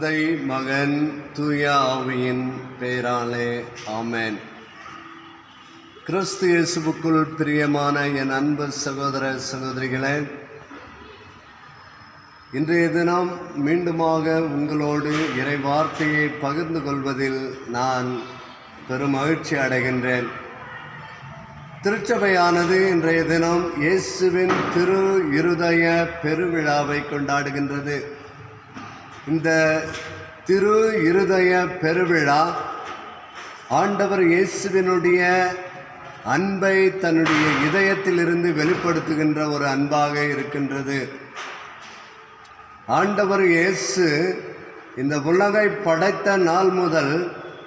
தந்தை மகன் தூய ஆவியின் பெயராலே ஆமேன். கிறிஸ்து இயேசுவுக்குள் பிரியமான என் அன்பு சகோதர சகோதரிகளே இன்றைய தினம் மீண்டுமாக உங்களோடு இறை வார்த்தையை பகிர்ந்து கொள்வதில் நான் பெரும் மகிழ்ச்சி அடைகின்றேன். திருச்சபையானது இன்றைய தினம் இயேசுவின் திரு இருதய பெருவிழாவை கொண்டாடுகின்றது. இந்த திரு இருதய பெருவிழா ஆண்டவர் இயேசுவினுடைய அன்பை தன்னுடைய இதயத்திலிருந்து வெளிப்படுத்துகின்ற ஒரு அன்பாக இருக்கின்றது. ஆண்டவர் இயேசு இந்த உலகை படைத்த நாள் முதல்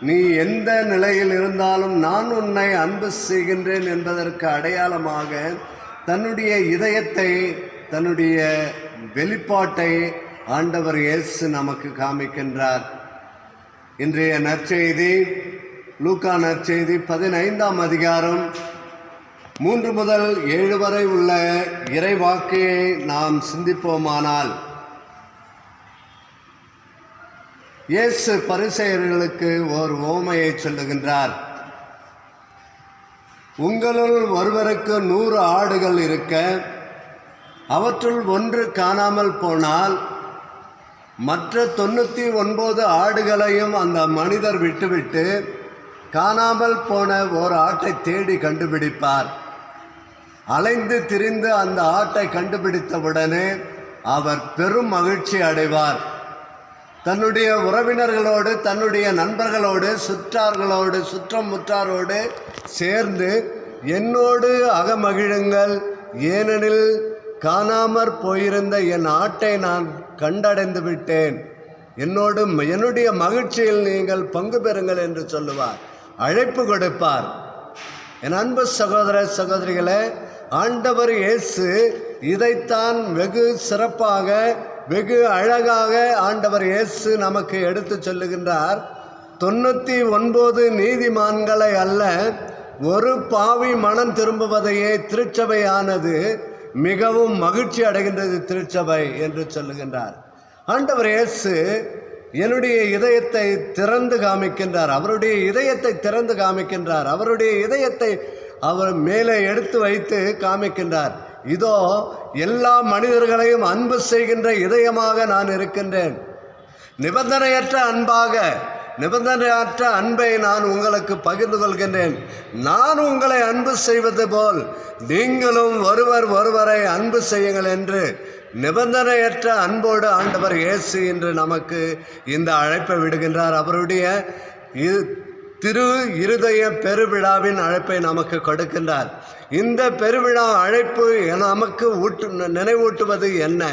நீ எந்த நிலையில் இருந்தாலும் நான் உன்னை அன்பு செய்கின்றேன் என்பதற்கு அடையாளமாக தன்னுடைய இதயத்தை தன்னுடைய வெளிப்பாட்டை ஆண்டவர் இயேசு நமக்கு காமிக்கின்றார். இன்றைய நற்செய்தி லூக்கா நற்செய்தி பதினைந்தாம் அதிகாரம் மூன்று முதல் ஏழு வரை உள்ள இறைவாக்கையை நாம் சிந்திப்போமானால் இயேசு பரிசெயர்களுக்கு ஓர் ஓமையை சொல்லுகின்றார். உங்களுள் ஒருவருக்கு நூறு ஆடுகள் இருக்க அவற்றுள் ஒன்று காணாமல் போனால் மற்ற தொண்ணூற்றி ஒன்பது ஆடுகளையும் அந்த மனிதர் விட்டுவிட்டு காணாமல் போன ஓர் ஆட்டை தேடி கண்டுபிடிப்பார். அலைந்து திரிந்து அந்த ஆட்டை கண்டுபிடித்தவுடனே அவர் பெரும் மகிழ்ச்சி அடைவார். தன்னுடைய உறவினர்களோடு தன்னுடைய நண்பர்களோடு சுற்றார்களோடு சுற்றம் முற்றாரோடு சேர்ந்து என்னோடு அகமகிழுங்கள். ஏனெனில் காணாமற் போயிருந்த என் ஆட்டை நான் கண்டடைந்து விட்டேன். என்னோடு என்னுடைய மகிழ்ச்சியில் நீங்கள் பங்கு பெறுங்கள் என்று சொல்லுவார். அழைப்பு கொடுப்பார். என் அன்பு சகோதர சகோதரிகளே ஆண்டவர் இயேசு இதைத்தான் வெகு சிறப்பாக வெகு அழகாக ஆண்டவர் இயேசு நமக்கு எடுத்து சொல்லுகின்றார். தொண்ணூற்றி ஒன்பது நீதிமான்களை அல்ல ஒரு பாவி மனம் திரும்புவதையே திருச்சபையானது மிகவும் மகிழ்ச்சி அடைகின்றது திருச்சபை என்று சொல்லுகின்றார். ஆண்டவர் இயேசு என்னுடைய இதயத்தை திறந்து காமிக்கின்றார். அவருடைய இதயத்தை திறந்து காமிக்கின்றார். அவருடைய இதயத்தை அவர் மேலே எடுத்து வைத்து காமிக்கின்றார். இதோ எல்லா மனிதர்களையும் அன்பு செய்கின்ற இதயமாக நான் இருக்கின்றேன். நிபந்தனையற்ற அன்பாக நிபந்தனையற்ற அன்பை நான் உங்களுக்கு பகிர்ந்து கொள்கின்றேன். நான் உங்களை அன்பு செய்வது போல் நீங்களும் ஒருவர் ஒருவரை அன்பு செய்யுங்கள் என்று நிபந்தனையற்ற அன்போடு ஆண்டவர் இயேசு என்று நமக்கு இந்த அழைப்பை விடுகின்றார். அவருடைய இ- திரு இருதய பெருவிழாவின் அழைப்பை நமக்கு கொடுக்கின்றார். இந்த பெருவிழா அழைப்பு நமக்கு ஊட்டு நினைவூட்டுவது என்ன?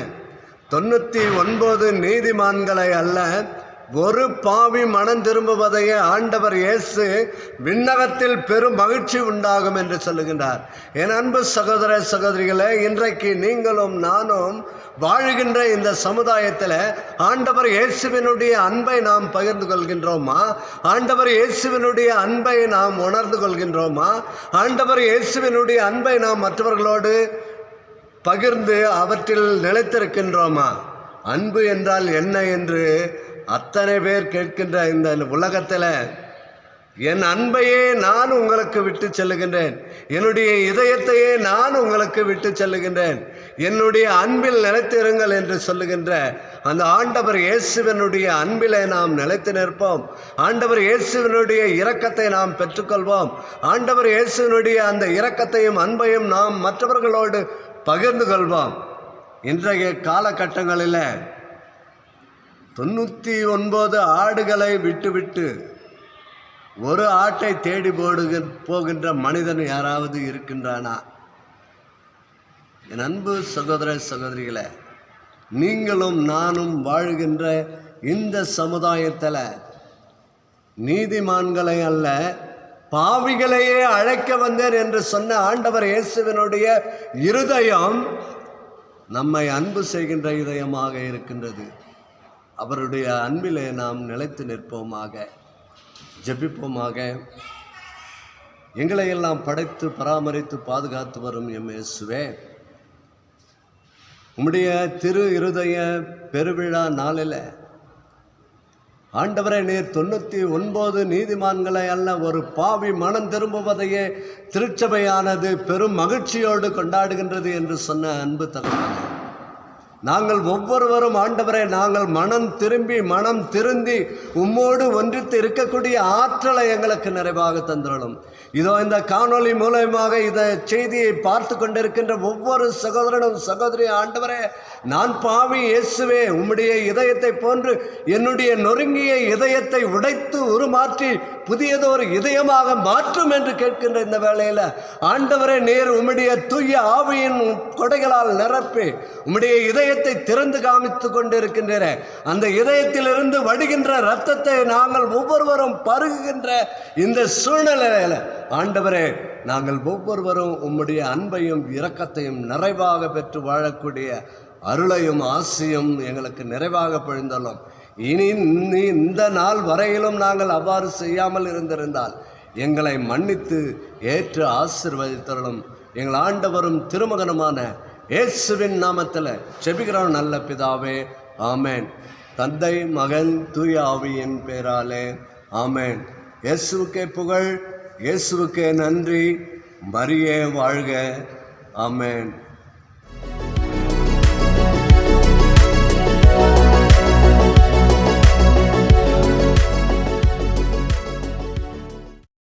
தொண்ணூற்றி ஒன்பது நீதிமான்களை அல்ல ஒரு பாவி மனம் திரும்புவதையே ஆண்டவர் இயேசு விண்ணகத்தில் பெரும் மகிழ்ச்சி உண்டாகும் என்று சொல்லுகின்றார். என் அன்பு சகோதர சகோதரிகளே இன்றைக்கு நீங்களும் நானும் வாழுகின்ற இந்த சமுதாயத்தில் ஆண்டவர் இயேசுவினுடைய அன்பை நாம் பகிர்ந்து கொள்கின்றோமா? ஆண்டவர் இயேசுவினுடைய அன்பை நாம் உணர்ந்து கொள்கின்றோமா? ஆண்டவர் இயேசுவினுடைய அன்பை நாம் மற்றவர்களோடு பகிர்ந்து அவற்றில் நிலைத்திருக்கின்றோமா? அன்பு என்றால் என்ன என்று அத்தனை பேர் கேட்கின்ற இந்த உலகத்தில் என் அன்பையே நான் உங்களுக்கு விட்டு செல்லுகின்றேன். என்னுடைய இதயத்தையே நான் உங்களுக்கு விட்டு செல்லுகின்றேன். என்னுடைய அன்பில் நிலைத்திருங்கள் என்று சொல்லுகின்ற அந்த ஆண்டவர் இயேசுவினுடைய அன்பிலே நாம் நிலைத்து நிற்போம். ஆண்டவர் இயேசுவினுடைய இரக்கத்தை நாம் பெற்றுக்கொள்வோம். ஆண்டவர் இயேசுவினுடைய அந்த இரக்கத்தையும் அன்பையும் நாம் மற்றவர்களோடு பகிர்ந்து கொள்வோம். இன்றைய காலகட்டங்களில் தொண்ணூற்றி ஒன்பது ஆடுகளை விட்டுவிட்டு ஒரு ஆட்டை தேடி போடுக போகின்ற மனிதன் யாராவது இருக்கின்றானா? என் அன்பு சகோதர சகோதரிகளே நீங்களும் நானும் வாழ்கின்ற இந்த சமுதாயத்தில் நீதிமான்களை அல்ல பாவிகளையே அழைக்க வந்தேன் என்று சொன்ன ஆண்டவர் இயேசுவினுடைய இருதயம் நம்மை அன்பு செய்கின்ற இதயமாக இருக்கின்றது. அவருடைய அன்பிலே நாம் நிலைத்து நிற்போமாக ஜெபிப்போமாக. எங்களை எல்லாம் படைத்து பராமரித்து பாதுகாத்து வரும் எம் இயேசுவே உம்முடைய திரு இருதய பெருவிழா நாளில் ஆண்டவரை நீர் தொண்ணூற்றி ஒன்பது நீதிமான்களை அல்ல ஒரு பாவி மனம் திரும்புவதையே திருச்சபையானது பெரும் மகிழ்ச்சியோடு கொண்டாடுகின்றது என்று சொன்ன அன்பு தகவல் நாங்கள் ஒவ்வொருவரும் ஆண்டவரை நாங்கள் மனம் திரும்பி மனம் திருந்தி உம்மோடு ஒன்றித்து இருக்கக்கூடிய ஆற்றலை எங்களுக்கு நிறைவாக தந்துடணும் இதோ இந்த காணொளி மூலயமாக இந்த செய்தியை பார்த்து கொண்டிருக்கின்ற ஒவ்வொரு சகோதரனும் சகோதரி ஆண்டவரே நான் பாவி இயேசுவே உம்முடைய இதயத்தை போன்று என்னுடைய நொறுங்கிய இதயத்தை உடைத்து உருமாற்றி புதியதொரு இதயமாக மாற்றும் என்று கேட்கின்ற இந்த வேளையில் ஆண்டவரே நேர் உம்முடைய தூய ஆவியின் கொடைகளால் நிரப்பி உம்முடைய இதய இதயத்தை திறந்து காமித்து கொண்டிருக்கின்றன. அந்த இதயத்திலிருந்து வடிகின்ற இரத்தத்தை நாங்கள் ஒவ்வொருவரும் பருகுகின்ற இந்த சூழ்நிலையில் ஆண்டவரே நாங்கள் ஒவ்வொருவரும் உம்முடைய அன்பையும் இரக்கத்தையும் நிறைவாக பெற்று வாழக்கூடிய அருளையும் ஆசையும் எங்களுக்கு நிறைவாக பொழிந்தள்ளோம் இனி இந்த நாள் வரையிலும் நாங்கள் அவ்வாறு செய்யாமல் இருந்திருந்தால் எங்களை மன்னித்து ஏற்று ஆசிர்வதித்தருளும். எங்கள் ஆண்டவரும் திருமகனுமான இயேசுவின் நாமத்தில் செபிக்கிறோம் நல்ல பிதாவே. ஆமேன். தந்தை மகன் தூய ஆவியின் பேராலே. ஆமேன். இயேசுக்கே புகழ் இயேசுவுக்கே நன்றி. மரியே வாழ்க. ஆமேன்.